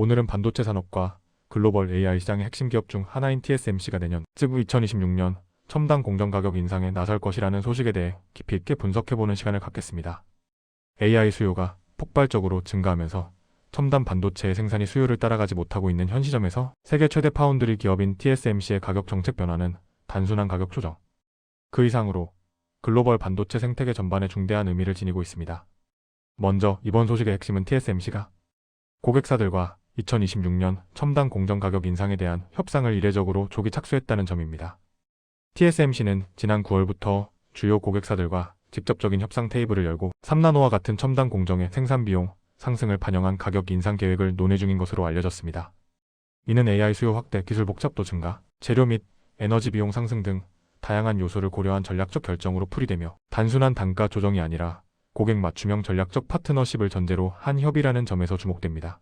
오늘은 반도체 산업과 글로벌 AI 시장의 핵심 기업 중 하나인 TSMC가 내년, 즉 2026년 첨단 공정 가격 인상에 나설 것이라는 소식에 대해 깊이 있게 분석해보는 시간을 갖겠습니다. AI 수요가 폭발적으로 증가하면서 첨단 반도체의 생산이 수요를 따라가지 못하고 있는 현 시점에서 세계 최대 파운드리 기업인 TSMC의 가격 정책 변화는 단순한 가격 조정. 그 이상으로 글로벌 반도체 생태계 전반에 중대한 의미를 지니고 있습니다. 먼저 이번 소식의 핵심은 TSMC가 고객사들과 2026년 첨단 공정 가격 인상에 대한 협상을 이례적으로 조기 착수했다는 점입니다. TSMC는 지난 9월부터 주요 고객사들과 직접적인 협상 테이블을 열고 3나노와 같은 첨단 공정의 생산 비용 상승을 반영한 가격 인상 계획을 논의 중인 것으로 알려졌습니다. 이는 AI 수요 확대, 기술 복잡도 증가, 재료 및 에너지 비용 상승 등 다양한 요소를 고려한 전략적 결정으로 풀이되며 단순한 단가 조정이 아니라 고객 맞춤형 전략적 파트너십을 전제로 한 협의라는 점에서 주목됩니다.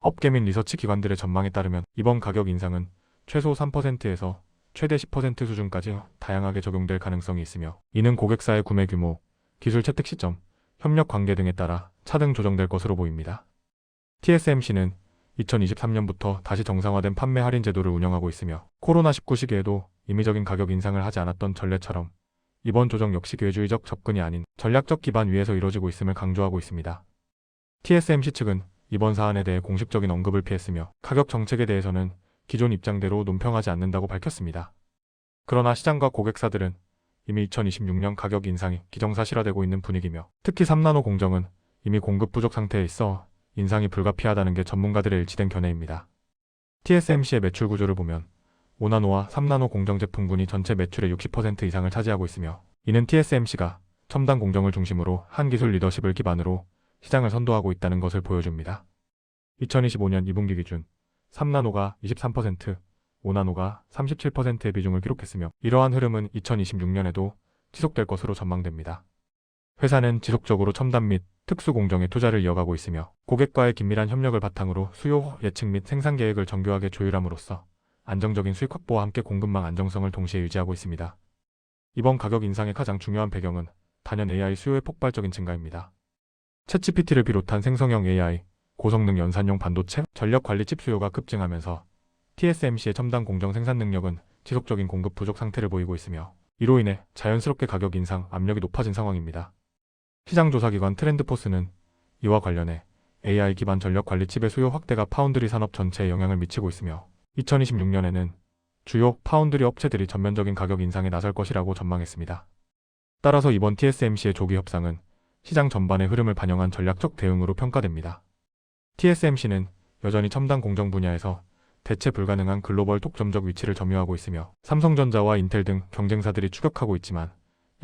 업계 및 리서치 기관들의 전망에 따르면 이번 가격 인상은 최소 3%에서 최대 10% 수준까지 다양하게 적용될 가능성이 있으며 이는 고객사의 구매 규모, 기술 채택 시점, 협력 관계 등에 따라 차등 조정될 것으로 보입니다. TSMC는 2023년부터 다시 정상화된 판매 할인 제도를 운영하고 있으며 코로나19 시기에도 임의적인 가격 인상을 하지 않았던 전례처럼 이번 조정 역시 괴주의적 접근이 아닌 전략적 기반 위에서 이루어지고 있음을 강조하고 있습니다. TSMC 측은 이번 사안에 대해 공식적인 언급을 피했으며 가격 정책에 대해서는 기존 입장대로 논평하지 않는다고 밝혔습니다. 그러나 시장과 고객사들은 이미 2026년 가격 인상이 기정사실화되고 있는 분위기며 특히 3나노 공정은 이미 공급 부족 상태에 있어 인상이 불가피하다는 게 전문가들의 일치된 견해입니다. TSMC의 매출 구조를 보면 5나노와 3나노 공정 제품군이 전체 매출의 60% 이상을 차지하고 있으며 이는 TSMC가 첨단 공정을 중심으로 한 기술 리더십을 기반으로 시장을 선도하고 있다는 것을 보여줍니다. 2025년 2분기 기준 3나노가 23%, 5나노가 37%의 비중을 기록했으며 이러한 흐름은 2026년에도 지속될 것으로 전망됩니다. 회사는 지속적으로 첨단 및 특수 공정에 투자를 이어가고 있으며 고객과의 긴밀한 협력을 바탕으로 수요 예측 및 생산 계획을 정교하게 조율함으로써 안정적인 수익 확보와 함께 공급망 안정성을 동시에 유지하고 있습니다. 이번 가격 인상의 가장 중요한 배경은 단연 AI 수요의 폭발적인 증가입니다. 챗GPT를 비롯한 생성형 AI, 고성능 연산용 반도체, 전력 관리 칩 수요가 급증하면서 TSMC의 첨단 공정 생산 능력은 지속적인 공급 부족 상태를 보이고 있으며 이로 인해 자연스럽게 가격 인상 압력이 높아진 상황입니다. 시장조사기관 트렌드포스는 이와 관련해 AI 기반 전력 관리 칩의 수요 확대가 파운드리 산업 전체에 영향을 미치고 있으며 2026년에는 주요 파운드리 업체들이 전면적인 가격 인상에 나설 것이라고 전망했습니다. 따라서 이번 TSMC의 조기 협상은 시장 전반의 흐름을 반영한 전략적 대응으로 평가됩니다. TSMC는 여전히 첨단 공정 분야에서 대체 불가능한 글로벌 독점적 위치를 점유하고 있으며 삼성전자와 인텔 등 경쟁사들이 추격하고 있지만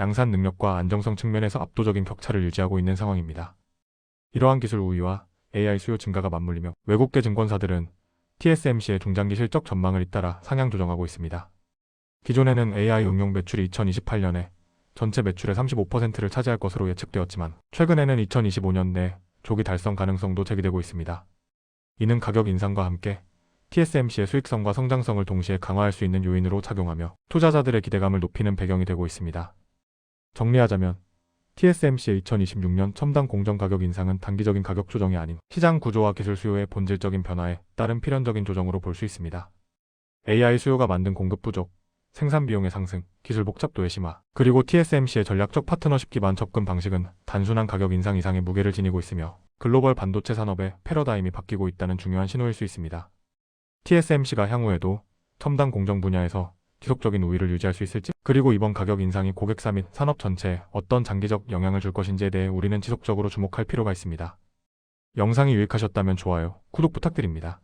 양산 능력과 안정성 측면에서 압도적인 격차를 유지하고 있는 상황입니다. 이러한 기술 우위와 AI 수요 증가가 맞물리며 외국계 증권사들은 TSMC의 중장기 실적 전망을 잇따라 상향 조정하고 있습니다. 기존에는 AI 응용 매출이 2028년에 전체 매출의 35%를 차지할 것으로 예측되었지만 최근에는 2025년 내 조기 달성 가능성도 제기되고 있습니다. 이는 가격 인상과 함께 TSMC의 수익성과 성장성을 동시에 강화할 수 있는 요인으로 작용하며 투자자들의 기대감을 높이는 배경이 되고 있습니다. 정리하자면 TSMC의 2026년 첨단 공정 가격 인상은 단기적인 가격 조정이 아닌 시장 구조와 기술 수요의 본질적인 변화에 따른 필연적인 조정으로 볼 수 있습니다. AI 수요가 만든 공급 부족, 생산 비용의 상승, 기술 복잡도의 심화, 그리고 TSMC의 전략적 파트너십 기반 접근 방식은 단순한 가격 인상 이상의 무게를 지니고 있으며 글로벌 반도체 산업의 패러다임이 바뀌고 있다는 중요한 신호일 수 있습니다. TSMC가 향후에도 첨단 공정 분야에서 지속적인 우위를 유지할 수 있을지, 그리고 이번 가격 인상이 고객사 및 산업 전체에 어떤 장기적 영향을 줄 것인지에 대해 우리는 지속적으로 주목할 필요가 있습니다. 영상이 유익하셨다면 좋아요, 구독 부탁드립니다.